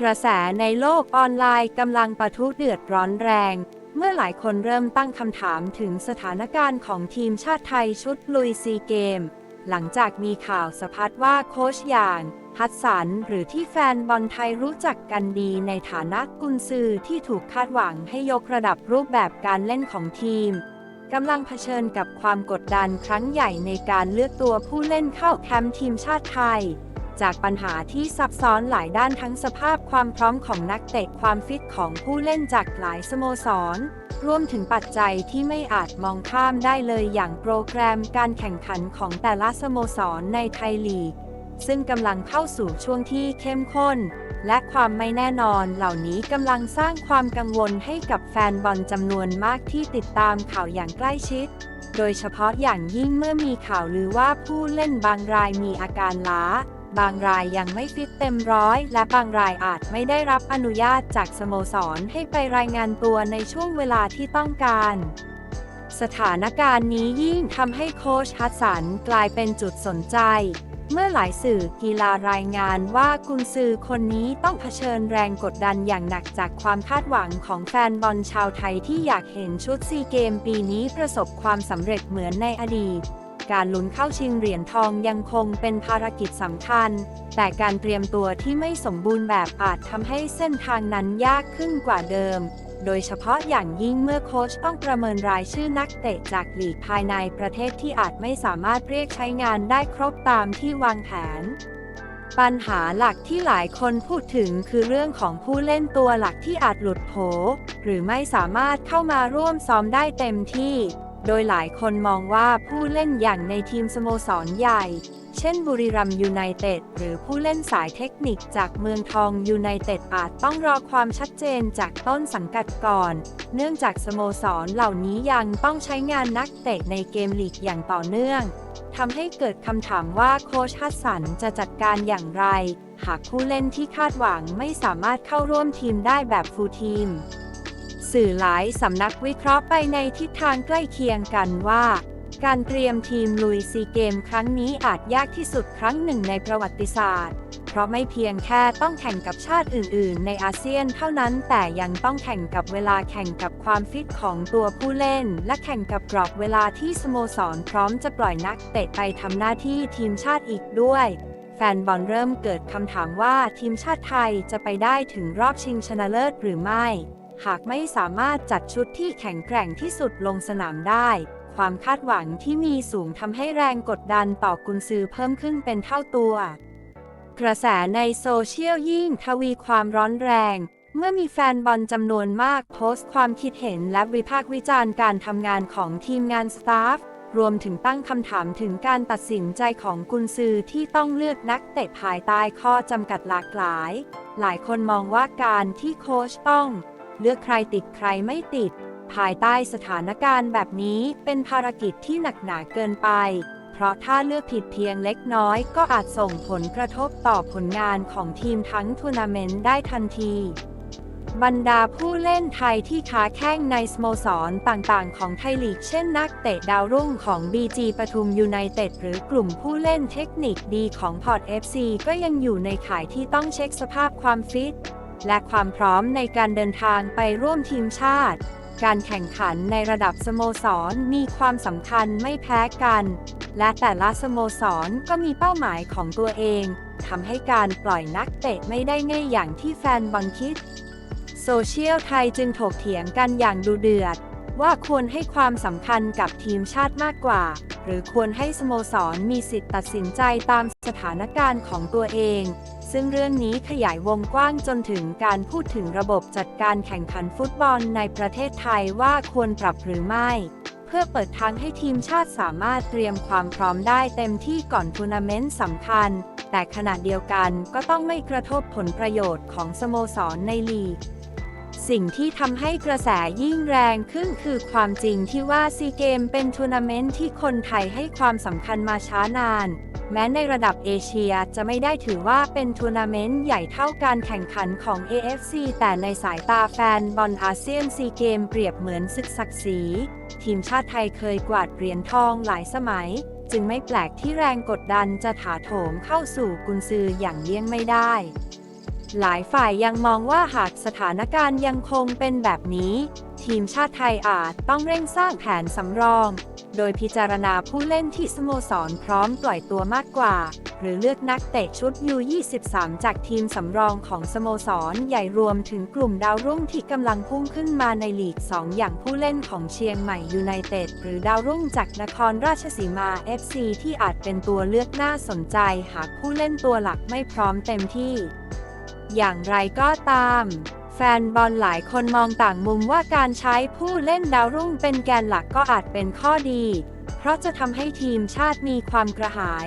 กระแสในโลกออนไลน์กำลังปะทุเดือดร้อนแรง เมื่อหลายคนเริ่มตั้งคำถามถึงสถานการณ์ของทีมชาติไทยชุดลุยซีเกม หลังจากมีข่าวสะพัดว่าโคชอย่างฮัตสันหรือที่แฟนบอลไทยรู้จักกันดีในฐานะกุนซือที่ถูกคาดหวังให้ยกระดับรูปแบบการเล่นของทีมกำลังเผชิญกับความกดดันครั้งใหญ่ในการเลือกตัวผู้เล่นเข้าแคมป์ทีมชาติไทย จากปัญหาที่ซับซ้อนหลายด้านทั้งสภาพความพร้อมของนักเตะความฟิตของผู้เล่นจากหลายสโมสร รวมถึงปัจจัยที่ไม่อาจมองข้ามได้เลยอย่างโปรแกรมการแข่งขันของแต่ละสโมสรในไทยลีก ซึ่งกำลังเข้าสู่ช่วงที่เข้มข้น และความไม่แน่นอนเหล่านี้กำลังสร้างความกังวลให้กับแฟนบอลจำนวนมากที่ติดตามข่าวอย่างใกล้ชิดโดยเฉพาะอย่างยิ่งเมื่อมีข่าวลือว่าผู้เล่นบางรายมีอาการล้า บางรายยังไม่ฟิตเต็มร้อย และบางรายอาจไม่ได้รับอนุญาตจากสโมสรให้ไปรายงานตัวในช่วงเวลาที่ต้องการ สถานการณ์นี้ยิ่งทำให้โคชฮัสสันกลายเป็นจุดสนใจ เมื่อหลายสื่อกีฬารายงานว่ากุนซือคนนี้ต้องเผชิญแรงกดดันอย่างหนักจากความคาดหวังของแฟนบอลชาวไทยที่อยากเห็นชุดซีเกมปีนี้ประสบความสำเร็จเหมือนในอดีต การลุ้นเข้าชิงเหรียญทองยังคงเป็นภารกิจสำคัญ แต่การเตรียมตัวที่ไม่สมบูรณ์แบบอาจทำให้เส้นทางนั้นยากขึ้นกว่าเดิม โดยเฉพาะอย่างยิ่งเมื่อโค้ชต้องประเมินรายชื่อนักเตะจากลีกภายในประเทศที่อาจไม่สามารถเรียกใช้งานได้ครบตามที่วางแผนปัญหาหลักที่หลายคนพูดถึงคือเรื่องของผู้เล่นตัวหลักที่อาจหลุดโผ หรือไม่สามารถเข้ามาร่วมซ้อมได้เต็มที่ โดยหลายคนมองว่าผู้เล่นอย่างในทีมสโมสรใหญ่ เช่นบุรีรัมยูไนเต็ดหรือผู้เล่นสายเทคนิคจากเมืองทองยูไนเต็ดอาจต้องรอความชัดเจนจากต้นสังกัดก่อน เนื่องจากสโมสรเหล่านี้ยังต้องใช้งานนักเตะในเกมลีกอย่างต่อเนื่องทำให้เกิดคำถามว่าโค้ชฮัสสันจะจัดการอย่างไร หากผู้เล่นที่คาดหวังไม่สามารถเข้าร่วมทีมได้แบบฟูลทีม สื่อหลายสำนักวิเคราะห์ไปในทิศทางใกล้เคียงกันว่า การเตรียมทีมลุยซีเกมครั้งนี้อาจยากที่สุดครั้งหนึ่งในประวัติศาสตร์ เพราะไม่เพียงแค่ต้องแข่งกับชาติอื่น ๆ ในอาเซียนเท่านั้นแต่ยังต้องแข่งกับเวลาแข่งกับความฟิตของตัวผู้เล่น และแข่งกับกรอบเวลาที่สโมสรพร้อมจะปล่อยนักเตะไปทำหน้าที่ทีมชาติอีกด้วยแฟนบอลเริ่มเกิดคำถามว่าทีมชาติไทยจะไปได้ถึงรอบชิงชนะเลิศหรือไม่ หากไม่สามารถจัดชุดที่แข็งแกร่งที่สุดลงสนามได้ ความคาดหวังที่มีสูงทำให้แรงกดดันต่อกุนซือเพิ่มขึ้นเป็นเท่าตัว กระแสในโซเชียลยิ่งทวีความร้อนแรง เมื่อมีแฟนบอลจำนวนมากโพสต์ความคิดเห็นและวิพากษ์วิจารณ์การทำงานของทีมงานสตาฟรวมถึงตั้งคำถามถึงการตัดสินใจของกุนซือที่ต้องเลือกนักเตะภายใต้ข้อจำกัดหลากหลาย หลายคนมองว่าการที่โค้ชต้อง เลือกใครติดใครไม่ติด ภายใต้สถานการณ์แบบนี้เป็นภารกิจที่หนักหนาเกินไป เพราะถ้าเลือกผิดเพียงเล็กน้อย ก็อาจส่งผลกระทบต่อผลงานของทีมทั้งทัวร์นาเมนต์ได้ทันทีบรรดาผู้เล่นไทยที่ค้าแข้งในสโมสรต่างๆ ของไทยลีก เช่นนักเตะดาวรุ่งของ BG ปทุมยูไนเต็ดหรือกลุ่มผู้เล่นเทคนิคดีของพอร์ต FC ก็ยังอยู่ในข่ายที่ต้องเช็คสภาพความฟิต และความพร้อมในการเดินทางไปร่วมทีมชาติ การแข่งขันในระดับสโมสรมีความสำคัญไม่แพ้กัน และแต่ละสโมสรก็มีเป้าหมายของตัวเองทำให้การปล่อยนักเตะไม่ได้ง่ายอย่างที่แฟนบอลคิด โซเชียลไทยจึงถกเถียงกันอย่างดูเดือด ว่าควรให้ความสำคัญกับทีมชาติมากกว่า หรือควรให้สโมสรมีสิทธิ์ตัดสินใจตามสถานการณ์ของตัวเอง ซึ่งเรื่องนี้ขยายวงกว้างจนถึงการพูดถึงระบบจัดการแข่งขันฟุตบอลในประเทศไทยว่าควรปรับหรือไม่ เพื่อเปิดทางให้ทีมชาติสามารถเตรียมความพร้อมได้เต็มที่ก่อนทัวร์นาเมนต์สำคัญ แต่ขณะเดียวกันก็ต้องไม่กระทบผลประโยชน์ของสโมสรในลีก สิ่งที่ทำให้กระแสยิ่งแรงขึ้นคือความจริงที่ว่าซีเกมเป็นทัวร์นาเมนต์ที่คนไทยให้ความสำคัญมาช้านาน แม้ในระดับเอเชียจะไม่ได้ถือว่าเป็นทัวร์นาเมนต์ใหญ่เท่าการแข่งขันของ AFC แต่ในสายตาแฟนบอลอาเซียนซีเกมเปรียบเหมือนศึกศักดิ์ศรีทีมชาติไทยเคยกวาดเหรียญทองหลายสมัย จึงไม่แปลกที่แรงกดดันจะถาโถมเข้าสู่กุนซืออย่างเลี่ยงไม่ได้ หลายฝ่ายยังมองว่าหากสถานการณ์ยังคงเป็นแบบนี้ ทีมชาติไทยอาจต้องเร่งสร้างแผนสำรอง โดยพิจารณาผู้เล่นที่สโมสรพร้อมปล่อยตัวมากกว่า หรือเลือกนักเตะชุด U23 จากทีมสำรองของสโมสรใหญ่รวมถึงกลุ่มดาวรุ่งที่กำลังพุ่งขึ้นมาในลีก 2 อย่างผู้เล่นของเชียงใหม่ยูไนเต็ดหรือดาวรุ่งจากนครราชสีมา FC ที่อาจเป็นตัวเลือกน่าสนใจ หากผู้เล่นตัวหลักไม่พร้อมเต็มที่ อย่างไรก็ตาม แฟนบอลหลายคนมองต่างมุมว่าการใช้ผู้เล่นดาวรุ่งเป็นแกนหลักก็อาจเป็นข้อดี เพราะจะทำให้ทีมชาติมีความกระหาย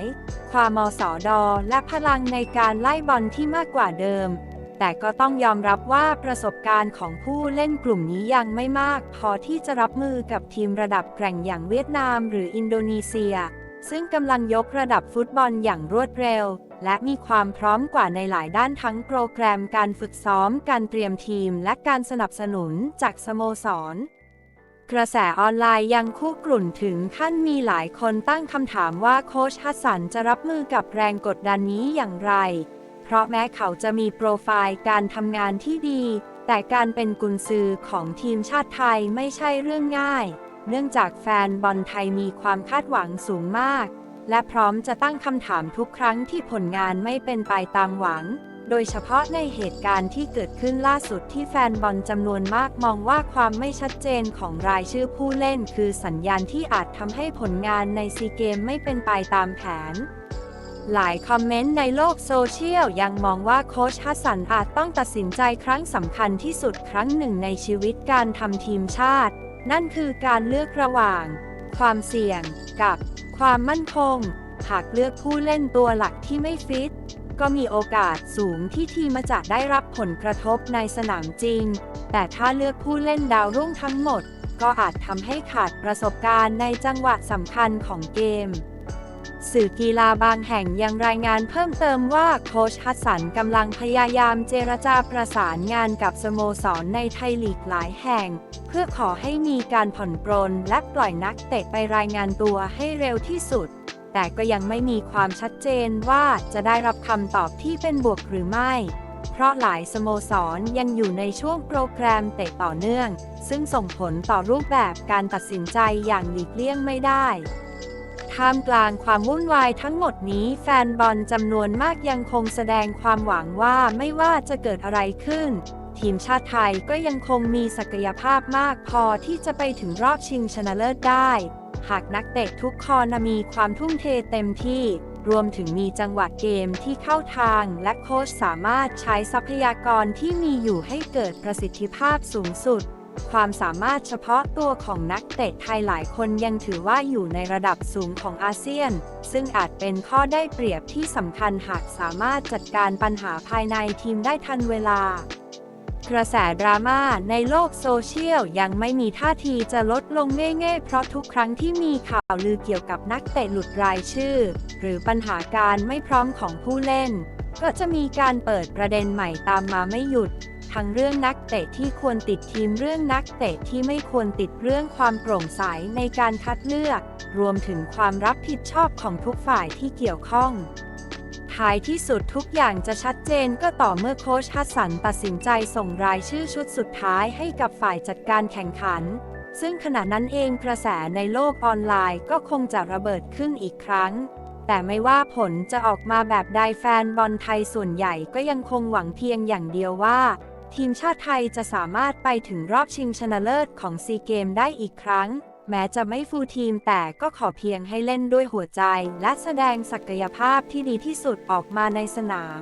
ความมสอดอและพลังในการไล่บอลที่มากกว่าเดิม แต่ก็ต้องยอมรับว่าประสบการณ์ของผู้เล่นกลุ่มนี้ยังไม่มาก พอที่จะรับมือกับทีมระดับแกร่งอย่างเวียดนามหรืออินโดนีเซีย ซึ่งกำลังยกระดับฟุตบอลอย่างรวดเร็ว และมีความพร้อมกว่าในหลายด้านทั้งโปรแกรมการฝึกซ้อม การเตรียมทีม และการสนับสนุนจากสโมสร กระแสออนไลน์ยังคู่กลุ่นถึงขั้นมีหลายคนตั้งคำถามว่าโค้ชฮัสสันจะรับมือกับแรงกดดันนี้อย่างไร เพราะแม้เขาจะมีโปรไฟล์การทำงานที่ดี แต่การเป็นกุนซือของทีมชาติไทยไม่ใช่เรื่องง่าย เนื่องจากแฟนบอลไทยมีความคาดหวังสูงมาก และพร้อมจะตั้งคำถามทุกครั้งที่ผลงานไม่เป็นไปตามหวัง โดยเฉพาะในเหตุการณ์ที่เกิดขึ้นล่าสุดที่แฟนบอลจำนวนมากมองว่าความไม่ชัดเจนของรายชื่อผู้เล่น คือสัญญาณที่อาจทำให้ผลงานในซีเกมไม่เป็นไปตามแผนหลายคอมเมนต์ในโลกโซเชียลยังมองว่าโค้ชฮัสสันอาจต้องตัดสินใจครั้งสำคัญที่สุดครั้งหนึ่งในชีวิตการทำทีมชาติ นั่นคือการเลือกระหว่าง ความเสี่ยง กับความมั่นคง หากเลือกผู้เล่นตัวหลักที่ไม่ฟิต ก็มีโอกาสสูงที่ทีมจะได้รับผลกระทบในสนามจริง แต่ถ้าเลือกผู้เล่นดาวรุ่งทั้งหมด ก็อาจทำให้ขาดประสบการณ์ในจังหวะสำคัญของเกม สื่อกีฬาบางแห่งยังรายงานเพิ่มเติมว่าโค้ชฮัสสันกำลังพยายามเจรจาประสานงานกับสโมสรในไทยลีกหลายแห่ง เพื่อขอให้มีการผ่อนปรนและปล่อยนักเตะไปรายงานตัวให้เร็วที่สุด แต่ก็ยังไม่มีความชัดเจนว่าจะได้รับคำตอบที่เป็นบวกหรือไม่ เพราะหลายสโมสรยังอยู่ในช่วงโปรแกรมเตะต่อเนื่อง ซึ่งส่งผลต่อรูปแบบการตัดสินใจอย่างหลีกเลี่ยงไม่ได้ ท่ามกลางความวุ่นวายทั้งหมดนี้แฟนบอลจำนวนมากยังคงแสดงความหวังว่าไม่ว่าจะเกิดอะไรขึ้น ทีมชาติไทยก็ยังคงมีศักยภาพมากพอที่จะไปถึงรอบชิงชนะเลิศได้ หากนักเตะทุกคนมีความทุ่มเทเต็มที่รวมถึงมีจังหวะเกมที่เข้าทางและโค้ชสามารถใช้ทรัพยากรที่มีอยู่ให้เกิดประสิทธิภาพสูงสุด ความสามารถเฉพาะตัวของนักเตะไทยหลายคนยังถือว่าอยู่ในระดับสูงของอาเซียน ซึ่งอาจเป็นข้อได้เปรียบที่สำคัญหากสามารถจัดการปัญหาภายในทีมได้ทันเวลา กระแสดราม่าในโลกโซเชียลยังไม่มีท่าทีจะลดลงง่ายๆเพราะทุกครั้งที่มีข่าวลือเกี่ยวกับนักเตะหลุดรายชื่อ หรือปัญหาการไม่พร้อมของผู้เล่น ก็จะมีการเปิดประเด็นใหม่ตามมาไม่หยุด ทั้งเรื่องนักเตะที่ควรติดทีมเรื่องนักเตะที่ไม่ควรติดเรื่องความโปร่งใสในการคัดเลือก รวมถึงความรับผิดชอบของทุกฝ่ายที่เกี่ยวข้องท้ายที่สุดทุกอย่างจะชัดเจนก็ต่อเมื่อโค้ชฮัสสันตัดสินใจส่งรายชื่อชุดสุดท้ายให้กับฝ่ายจัดการแข่งขัน ซึ่งขณะนั้นเองกระแสในโลกออนไลน์ก็คงจะระเบิดขึ้นอีกครั้ง แต่ไม่ว่าผลจะออกมาแบบใดแฟนบอลไทยส่วนใหญ่ก็ยังคงหวังเพียงอย่างเดียวว่า ทีมชาติไทยจะสามารถไปถึงรอบชิงชนะเลิศของซีเกมได้อีกครั้ง แม้จะไม่ฟูลทีมแต่ก็ขอเพียงให้เล่นด้วยหัวใจ และแสดงศักยภาพที่ดีที่สุดออกมาในสนาม